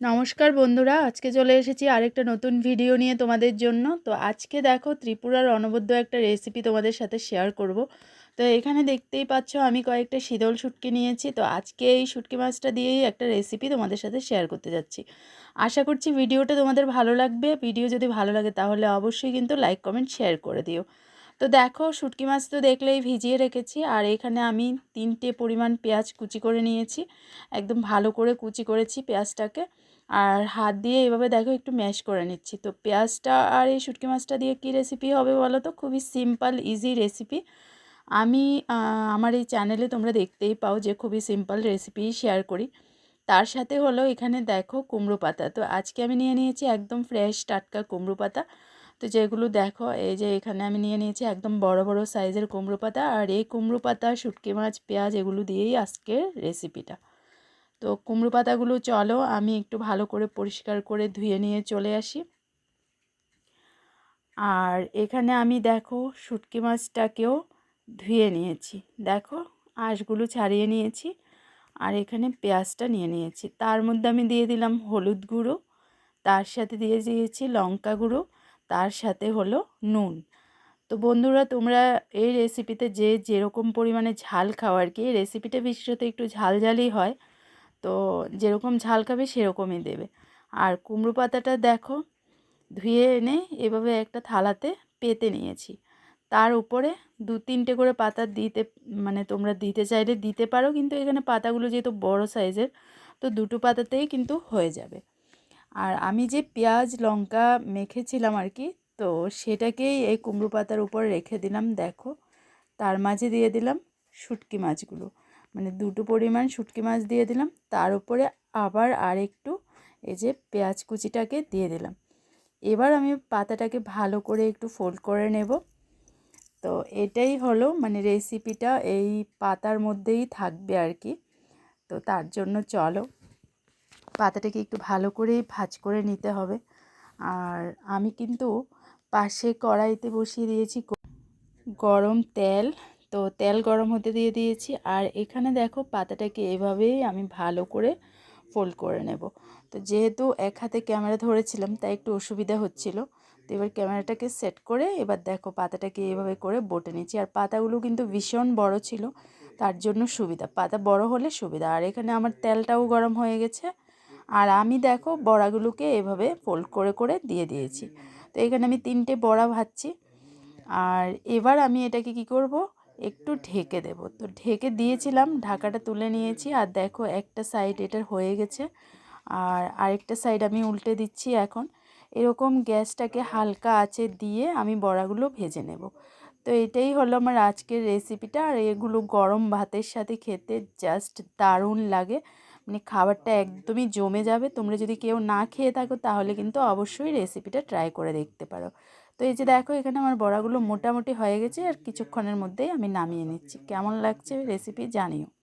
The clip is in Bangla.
নমস্কার বন্ধুরা, আজকে চলে এসেছি আরেকটা নতুন ভিডিও নিয়ে তোমাদের জন্য। তো আজকে দেখো ত্রিপুরার অনবদ্য একটা রেসিপি তোমাদের সাথে শেয়ার করব। তো এখানে দেখতেই পাচ্ছ আমি কয়েকটা শীতল শুটকি নিয়েছি। তো আজকে এই শুটকি মাছটা দিয়েই একটা রেসিপি তোমাদের সাথে শেয়ার করতে যাচ্ছি। আশা করছি ভিডিওটা তোমাদের ভালো লাগবে। ভিডিও যদি ভালো লাগে তাহলে অবশ্যই কিন্তু লাইক কমেন্ট শেয়ার করে দিও। তো দেখো, শুটকি মাছ তো দেখলেই ভিজিয়ে রেখেছি। আর এখানে আমি তিনটে পরিমাণ পেঁয়াজ কুচি করে নিয়েছি। একদম ভালো করে কুচি করেছি পেঁয়াজটাকে। আর হাত দিয়ে এভাবে দেখো, একটু ম্যাশ করে নিচ্ছি। তো পেঁয়াজটা আর এই শুটকি মাছটা দিয়ে কী রেসিপি হবে বলো তো? খুবই সিম্পল ইজি রেসিপি আমি আমার এই চ্যানেলে তোমরা দেখতেই পাও যে খুবই সিম্পল রেসিপি শেয়ার করি। তার সাথে হলো এখানে দেখো কুমড়ো পাতা। তো আজকে আমি নিয়ে নিয়েছি একদম ফ্রেশ টাটকা কুমড়ো পাতা। তো যেগুলো দেখো, এই যে এখানে আমি নিয়ে নিয়েছি একদম বড় বড় সাইজের কুমড়ো পাতা আর এই কুমড়ো পাতা, শুটকি মাছ, পেঁয়াজ এগুলো দিয়েই আজকের রেসিপিটা তো কুমড়ো পাতাগুলো চলো, আমি একটু ভালো করে পরিষ্কার করে ধুয়ে নিয়ে চলে আসি। আর এখানে আমি দেখো শুটকি মাছটাকেও ধুয়ে নিয়েছি। দেখো, আঁশগুলো ছাড়িয়ে নিয়েছি আর এখানে পেঁয়াজটা নিয়ে নিয়েছি। তার মধ্যে আমি দিয়ে দিলাম হলুদ গুঁড়ো, তার সাথে দিয়ে দিয়েছি লঙ্কা গুঁড়ো তার সাথে হলো নুন। তো বন্ধুরা, তোমরা এই রেসিপিতে যে যেরকম পরিমাণে ঝাল খাও আর কি, এই রেসিপিটা বিশেষত একটু ঝালঝালই হয়। তো যেরকম ঝাল খাবে সেরকমই দেবে। আর কুমড়ো পাতাটা দেখো, ধুয়ে এনে এভাবে একটা থালাতে পেতে নিয়েছি। তার উপরে দু তিনটে করে পাতা দিতে মানে তোমরা দিতে চাইলে দিতে পারো, কিন্তু এখানে পাতাগুলো যেহেতু বড় সাইজের তো দুটো পাতাতেই কিন্তু হয়ে যাবে। আর আমি যে পেঁয়াজ, লঙ্কা মেখেছিলাম আর কি তো সেটাকেই এই কুমড়ো পাতার উপর রেখে দিলাম, দেখো। তার মাঝে দিয়ে দিলাম শুটকি মাছগুলো। মানে দুটো পরিমাণ শুটকি মাছ দিয়ে দিলাম, তার উপরে আবার আর একটু এই যে পেঁয়াজ কুচিটাকে দিয়ে দিলাম। এবার আমি পাতাটাকে ভালো করে একটু ফোল্ড করে নেব। তো এটাই হলো মানে রেসিপিটা এই পাতার মধ্যেই থাকবে আর কি তো তার জন্য চলো। পাতাটাকে একটু ভালো করেই ভাজ করে নিতে হবে। আর আমি কিন্তু পাশে কড়াইতে বসিয়ে দিয়েছি গরম তেল। তো তেল গরম হতে দিয়ে দিয়েছি। আর এখানে দেখো পাতাটাকে এভাবেই আমি ভালো করে ফোল্ড করে নেব। তো যেহেতু এক হাতে ক্যামেরা ধরেছিলাম, তাই একটু অসুবিধা হচ্ছিল। তো এবার ক্যামেরাটাকে সেট করে এবার দেখো পাতাটাকে এভাবে করে বটে নিচ্ছি আর পাতাগুলো কিন্তু ভীষণ বড় ছিল, তার জন্য সুবিধা। পাতা বড় হলে সুবিধা। আর এখানে আমার তেলটাও গরম হয়ে গেছে। আর আমি দেখো বড়াগুলোকে এভাবে ফোল্ড করে করে দিয়ে দিয়েছি। তো এখানে আমি তিনটে বড়া ভাজছি। আর এবার আমি এটাকে কি করব? একটু ঢেকে দেব। তো ঢেকে দিয়েছিলাম, ঢাকাটা তুলে নিয়েছি। আর দেখো একটা সাইড এটার হয়ে গেছে। আর আরেকটা সাইড আমি উল্টে দিচ্ছি এখন। এরকম গ্যাসটাকে হালকা আঁচে দিয়ে আমি বড়াগুলো ভেজে নেব। তো এটাই হলো আমার আজকের রেসিপিটা আর এগুলো গরম ভাতের সাথে খেতে জাস্ট দারুণ লাগে। মানে খাবারটা একদমই জমে যাবে, তোমরা যদি কেউ না খেয়ে থাকো তাহলে কিন্তু অবশ্যই রেসিপিটা ট্রাই করে দেখতে পারো। তো এই যে দেখো, এখানে আমার বড়াগুলো মোটামুটি হয়ে গেছে আর কিছুক্ষণের মধ্যেই আমি নামিয়ে নিচ্ছি। কেমন লাগছে রেসিপি জানিও।